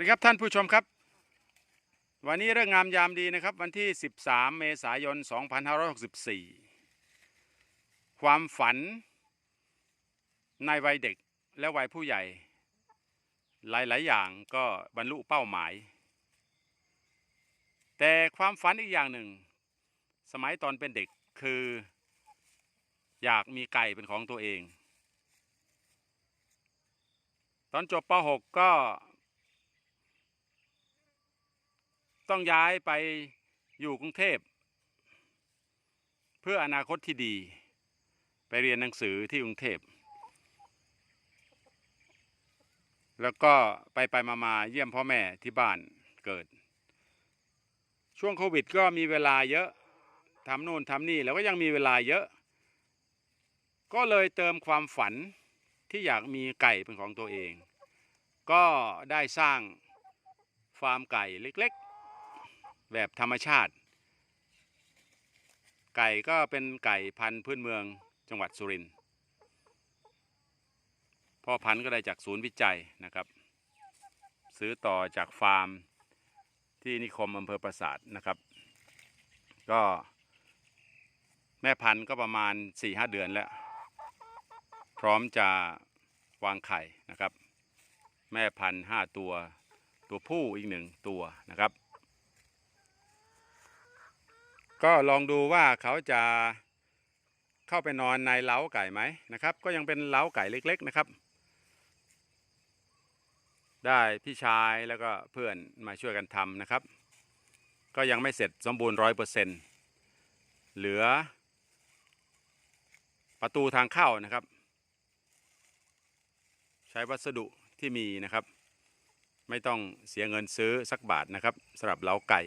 วัสดีครับท่านผู้ชมครับ วันนี้เรื่องงามยามดีนะครับ วันที่ 13 เมษายน 2564 ความฝันในวัยเด็กและวัยผู้ใหญ่ หลาย ๆ อย่างก็บรรลุเป้าหมาย แต่ความฝันอีกอย่างหนึ่ง สมัยตอนเป็นเด็กคือ อยากมีไก่เป็นของตัวเอง ตอนจบป .6 ก็ ต้องย้ายไปอยู่กรุงเทพ เพื่ออนาคตที่ดี ไปเรียนหนังสือที่กรุงเทพ แล้วก็ไปไปมามาเยี่ยมพ่อแม่ที่บ้านเกิด ช่วงโควิดก็มีเวลาเยอะทำโน่นทำนี่แล้วก็ยังมีเวลาเยอะ ก็เลยเติมความฝันที่อยากมีไก่เป็นของตัวเอง ก็ได้สร้างฟาร์มไก่เล็กๆ แบบธรรมชาติ ไก่ก็เป็นไก่พันธุ์พื้นเมืองจังหวัดสุรินทร์พ่อพันธุ์ก็ได้จากศูนย์วิจัยนะครับ ซื้อต่อจากฟาร์มที่นิคมอำเภอปราสาทนะครับ ก็แม่พันธุ์ก็ประมาณ 4-5 เดือนแล้ว พร้อมจะวางไข่นะครับ แม่พันธุ์ห้าตัว ตัวผู้อีกหนึ่งตัวนะครับ ก็ลองดูว่าเขาจะเข้าไปนอนในเล้าไก่ไหมนะครับ ก็ยังเป็นเล้าไก่เล็ก ๆนะครับ ได้พี่ชายแล้วก็เพื่อนมาช่วยกันทำนะครับ ก็ยังไม่เสร็จสมบูรณ์ร้อยเปอร์เซ็นต์เหลือ ประตูทางเข้านะครับ ใช้วัสดุที่มีนะครับ ไม่ต้องเสียเงินซื้อสักบาทนะครับสำหรับเล้าไก่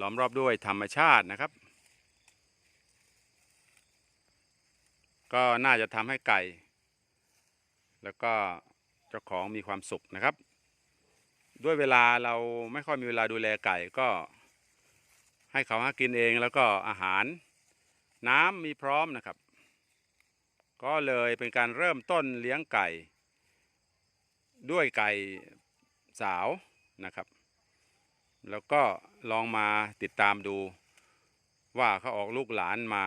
ล้อมรอบด้วยธรรมชาตินะครับ ก็น่าจะทำให้ไก่ แล้วก็เจ้าของมีความสุขนะครับ ด้วยเวลาเราไม่ค่อยมีเวลาดูแลไก่ก็ให้เขาหากินเองแล้วก็อาหารน้ำมีพร้อมนะครับ ก็เลยเป็นการเริ่มต้นเลี้ยงไก่ ด้วยไก่สาวนะครับ แล้วก็ ลองมาติดตามดู ว่าเขาออกลูกหลานมา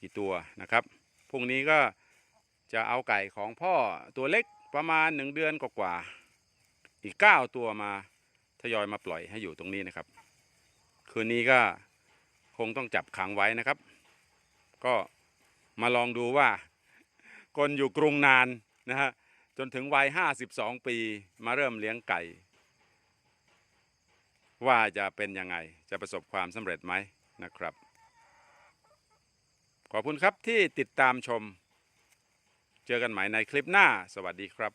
กี่ตัวนะครับพรุ่งนี้ก็จะเอาไก่ของพ่อตัวเล็กประมาณหนึ่งเดือนกว่าๆอีกเก้าตัวมาทยอยมาปล่อยให้อยู่ตรงนี้นะครับ คืนนี้ก็คงต้องจับขังไว้นะครับ ก็มาลองดูว่า คนอยู่กรุงนานนะฮะจนถึงวัย 52 ปีมาเริ่มเลี้ยงไก่ ว่าจะเป็นยังไงจะประสบความสำเร็จไหมนะครับ ขอบคุณครับที่ติดตามชม เจอกันใหม่ในคลิปหน้า สวัสดีครับ